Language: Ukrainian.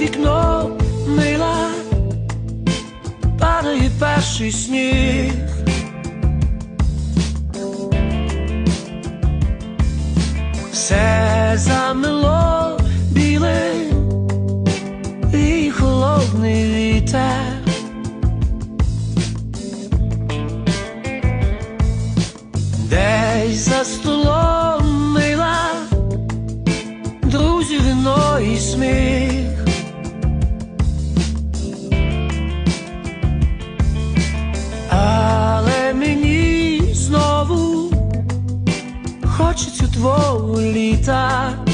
вікно мила, падає перший сніг. Все замило біле і холодний вітер. Десь за столом мила, друзі, вино і сміх. Мені у твого літа.